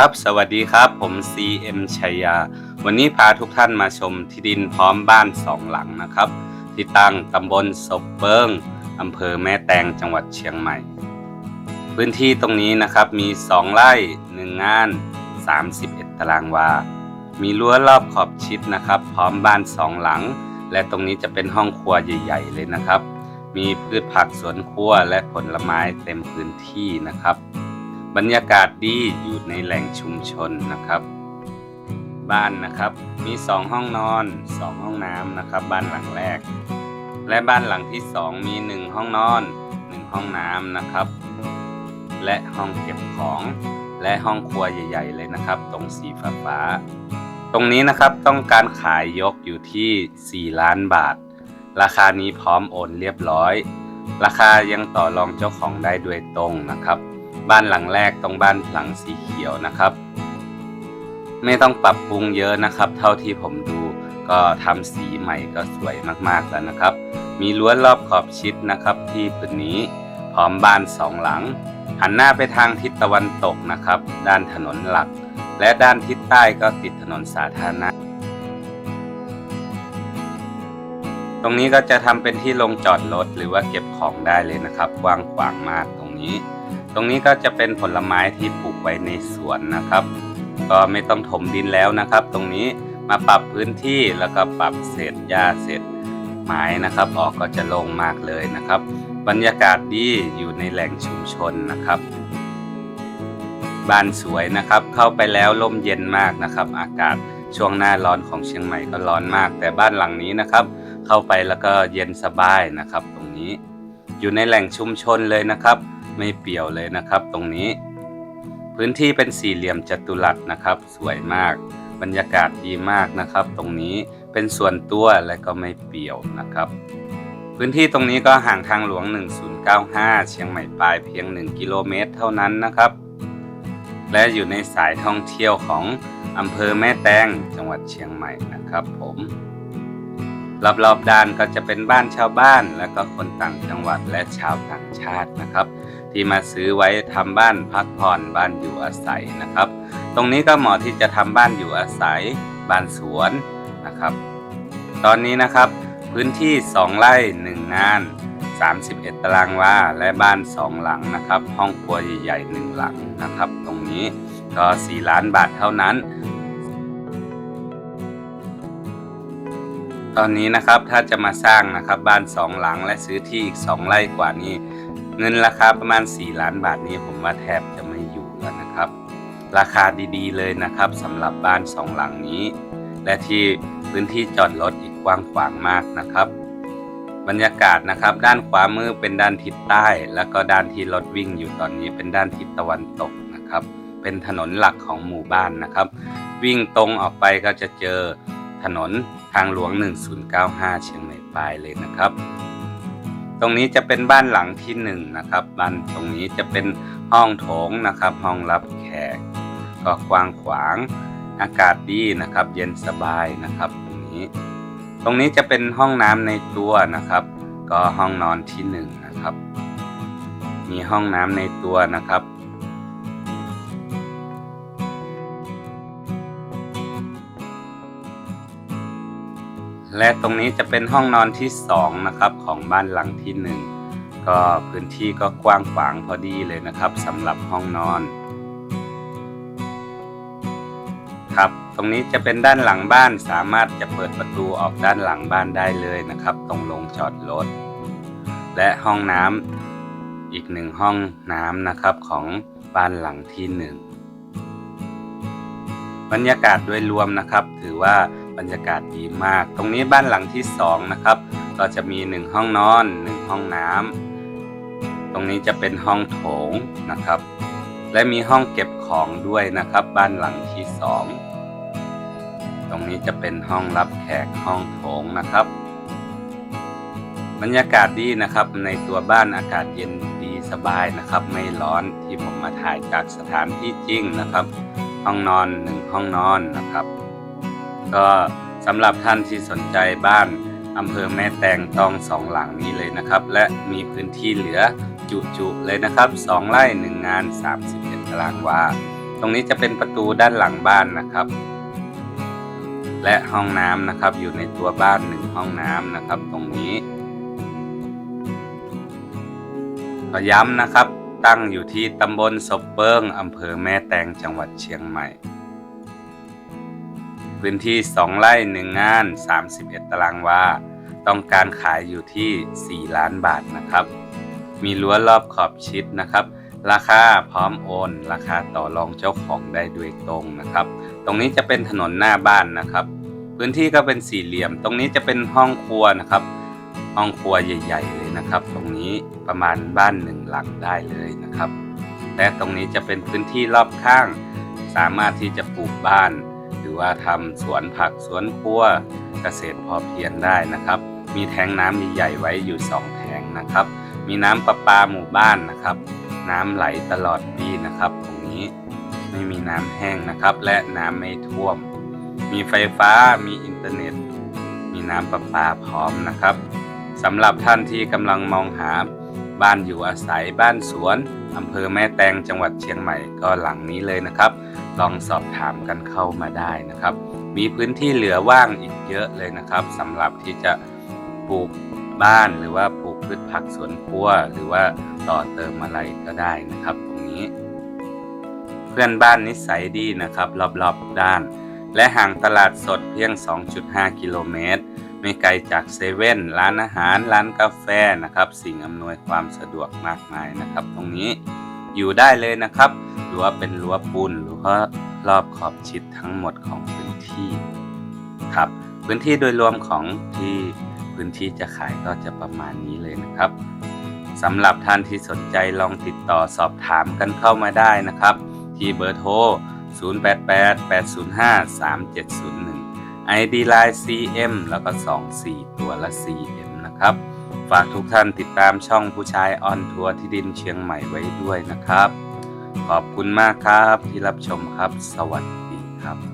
ครับ สวัสดีครับ ผม CM ชัยยา วันนี้พาทุกท่านมาชมที่ดินพร้อมบ้านสองหลังนะครับ ที่ตั้งตำบลศพเบิงอำเภอแม่แตงจังหวัดเชียงใหม่ พื้นที่ตรงนี้นะครับมี 2 ไร่1งาน 31 ตารางวา มีรั้วรอบขอบชิดนะครับ พร้อมบ้านสองหลัง และตรงนี้จะเป็นห้องครัวใหญ่ ๆ เลยนะครับ มีพืชผักสวนครัวและผลไม้เต็มพื้นที่นะครับ บรรยากาศดีอยู่ในแหล่งชุมชนนะครับ บ้านนะครับมี 2 ห้องนอน 2 ห้องน้ำนะครับ บ้านหลังแรก และบ้านหลังที่ 2 มี 1 ห้องนอน 1 ห้องน้ำนะครับ และห้องเก็บของ และห้องครัวใหญ่ ๆ เลยนะครับ ตรงสีฟ้าฟ้าๆตรงนี้นะครับต้องการขายยกอยู่ที่ 4 ล้านบาท ราคานี้พร้อมโอนเรียบร้อย ราคายังต่อรองเจ้าของได้โดยตรงนะครับ บ้านหลังแรกตรงบ้านหลังสีเขียวนะครับ ไม่ต้องปรับปรุงเยอะนะครับ เท่าที่ผมดูก็ทำสีใหม่ก็สวยมากๆแล้วนะครับ มีรั้วรอบขอบชิดนะครับที่พื้นนี้พร้อมบ้านสองหลัง หันหน้าไปทางทิศตะวันตกนะครับ ด้านถนนหลัก และด้านทิศใต้ก็ติดถนนสาธารณะตรงนี้ก็จะทำเป็นที่ลงจอดรถหรือว่าเก็บของได้เลยนะครับกว้างขวางมากตรงนี้ ตรงนี้ก็จะเป็นผลไม้ที่ปลูกไว้ในสวนนะครับ ก็ไม่ต้องถมดินแล้วนะครับ ตรงนี้มาปรับพื้นที่แล้วก็ปรับเศษหญ้าเศษไม้นะครับ ออกก็จะโล่งมากเลยนะครับ บรรยากาศดีอยู่ในแหล่งชุมชนนะครับบ้านสวยนะครับ เข้าไปแล้วร่มเย็นมากนะครับ อากาศช่วงหน้าร้อนของเชียงใหม่ก็ร้อนมาก แต่บ้านหลังนี้นะครับ เข้าไปแล้วก็เย็นสบายนะครับ ตรงนี้ อยู่ในแหล่งชุมชนเลยนะครับ ไม่เปี่ยวเลยนะครับ ตรงนี้ พื้นที่เป็นสี่เหลี่ยมจัตุรัสนะครับ สวยมาก บรรยากาศดีมากนะครับ ตรงนี้เป็นส่วนตัวและก็ไม่เปี่ยวนะครับ พื้นที่ตรงนี้ก็ห่างทางหลวง 1095 เชียงใหม่ปลายเพียง 1 กิโลเมตร เท่านั้นนะครับ และอยู่ในสายท่องเที่ยวของอำเภอแม่แตงจังหวัดเชียงใหม่นะครับผม รอบๆด้านก็จะเป็นบ้านชาวบ้าน และก็คนต่างจังหวัดและชาวต่างชาตินะครับ ที่มาซื้อไว้ทำบ้านพักผ่อนบ้านอยู่อาศัยนะครับ ตรงนี้ก็เหมาะที่จะทำบ้านอยู่อาศัย บ้านสวนนะครับ ตอนนี้นะครับพื้นที่ 2 ไร่ 1 งาน 31 ตารางวาและบ้าน 2 หลังนะครับ ห้องครัวใหญ่ๆ1หลังนะครับ ตรงนี้ก็ 4 ล้านบาทเท่านั้น ตอนนี้นะครับถ้าจะมาสร้างนะครับบ้าน2หลังและซื้อที่อีก2ไร่กว่านี้ เงินราคาประมาณ 4 ล้านบาทนี้ผมว่าแทบจะไม่อยู่แล้วนะครับ ราคาดีๆเลยนะครับสำหรับบ้าน2หลังนี้ และที่พื้นที่จอดรถอีกกว้างขวางมากนะครับ บรรยากาศนะครับ ด้านขวามือเป็นด้านทิศใต้ แล้วก็ด้านที่รถวิ่งอยู่ตอนนี้เป็นด้านทิศตะวันตกนะครับ เป็นถนนหลักของหมู่บ้านนะครับ วิ่งตรงออกไปก็จะเจอ ถนนทางหลวง 1095 เชียงใหม่ปลายเลยนะครับ ตรงนี้จะเป็นบ้านหลังที่หนึ่งนะครับบ้านตรงนี้จะเป็นห้องโถงนะครับ ห้องรับแขก ก็กว้างขวางอากาศดีนะครับ เย็นสบายนะครับ ตรงนี้ ตรงนี้จะเป็นห้องน้ำในตัวนะครับ ก็ห้องนอนที่หนึ่งนะครับ มีห้องน้ำในตัวนะครับ และตรงนี้จะเป็นห้องนอนที่สองนะครับของบ้านหลังที่หนึ่งก็พื้นที่ก็กว้างขวางพอดีเลยนะครับสำหรับห้องนอนครับตรงนี้จะเป็นด้านหลังบ้านสามารถจะเปิดประตูออกด้านหลังบ้านได้เลยนะครับ ตรงลงจอดรถและห้องน้ำอีกหนึ่งห้องน้ำนะครับของบ้านหลังที่หนึ่งบรรยากาศโดยรวมนะครับ ถือว่า บรรยากาศดีมาก ตรงนี้บ้านหลังที่สองนะครับ ก็จะมีหนึ่งห้องนอนหนึ่งห้องน้ำตรงนี้จะเป็นห้องโถงนะครับ และมีห้องเก็บของด้วยนะครับ บ้านหลังที่สองตรงนี้จะเป็นห้องรับแขกห้องโถงนะครับ บรรยากาศดีนะครับ ในตัวบ้านอากาศเย็นดีสบายนะครับ ไม่ร้อนที่ผมมาถ่ายจากสถานที่จริงนะครับ ห้องนอนหนึ่งห้องนอนนะครับ ก็สำหรับท่านที่สนใจบ้านอำเภอแม่แตงต้องสองหลังนี้เลยนะครับ และมีพื้นที่เหลือจุๆเลยนะครับ 2 ไร่ 1 งาน 31ตารางวา ตรงนี้จะเป็นประตูด้านหลังบ้านนะครับ และห้องน้ำนะครับอยู่ในตัวบ้านหนึ่งห้องน้ำนะครับ ตรงนี้ขอย้ำนะครับตั้งอยู่ที่ตำบลศพเบิ้งอำเภอแม่แตงจังหวัดเชียงใหม่ พื้นที่ 2 ไร่ 1 งาน 31 ตารางวา ต้องการขายอยู่ที่ 4 ล้านบาทนะครับ มีรั้วรอบขอบชิดนะครับ ราคาพร้อมโอน ราคาต่อรองเจ้าของได้ด้วยตรงนะครับ ตรงนี้จะเป็นถนนหน้าบ้านนะครับ พื้นที่ก็เป็นสี่เหลี่ยม ตรงนี้จะเป็นห้องครัวนะครับ ห้องครัวใหญ่ ๆ เลยนะครับ ตรงนี้ประมาณบ้านหนึ่งหลังได้เลยนะครับและตรงนี้จะเป็นพื้นที่รอบข้าง สามารถที่จะปลูกบ้าน รือว่าทำสวนผักสวนครัวเกษตรพอเพียงได้นะครับ มีแทงน้ำใหญ่ๆไว้อยู่สองแทงนะครับ มีน้ำประปาหมู่บ้านนะครับ น้ำไหลตลอดปีนะครับ ตรงนี้ไม่มีน้ำแห้งนะครับ และน้ำไม่ท่วม มีไฟฟ้ามีอินเทอร์เน็ต มีน้ำประปาพร้อมนะครับสำหรับท่านที่กำลังมองหาบ้านอยู่อาศัยบ้านสวนอำเภอแม่แตงจังหวัดเชียงใหม่ก็หลังนี้เลยนะครับ ลองสอบถามกันเข้ามาได้นะครับ มีพื้นที่เหลือว่างอีกเยอะเลยนะครับสำหรับที่จะปลูกบ้านหรือว่าปลูกพืชผักสวนครัว หรือว่าต่อเติมอะไรก็ได้นะครับตรงนี้ เพื่อนบ้านนิสัยดีนะครับ รอบๆด้าน และห่างตลาดสดเพียง 2.5 กิโลเมตร ไม่ไกลจากเซเว่นร้านอาหาร ร้านกาแฟนะครับ สิ่งอำนวยความสะดวกมากมายนะครับ ตรงนี้ อยู่ได้เลยนะครับรั้วเป็นรั้วปูนหรือว่ารอบขอบชิดทั้งหมดของพื้นที่ครับ พื้นที่โดยรวมของที่พื้นที่จะขายก็จะประมาณนี้เลยนะครับสำหรับท่านที่สนใจลองติดต่อสอบถามกันเข้ามาได้นะครับ ที่เบอร์โทร 0888053701 ID Line CM แล้วก็ 24 ตัวละ CM นะครับ ฝากทุกท่านติดตามช่องผู้ชายออนทัวร์ที่ดินเชียงใหม่ไว้ด้วยนะครับ ขอบคุณมากครับที่รับชมครับ สวัสดีครับ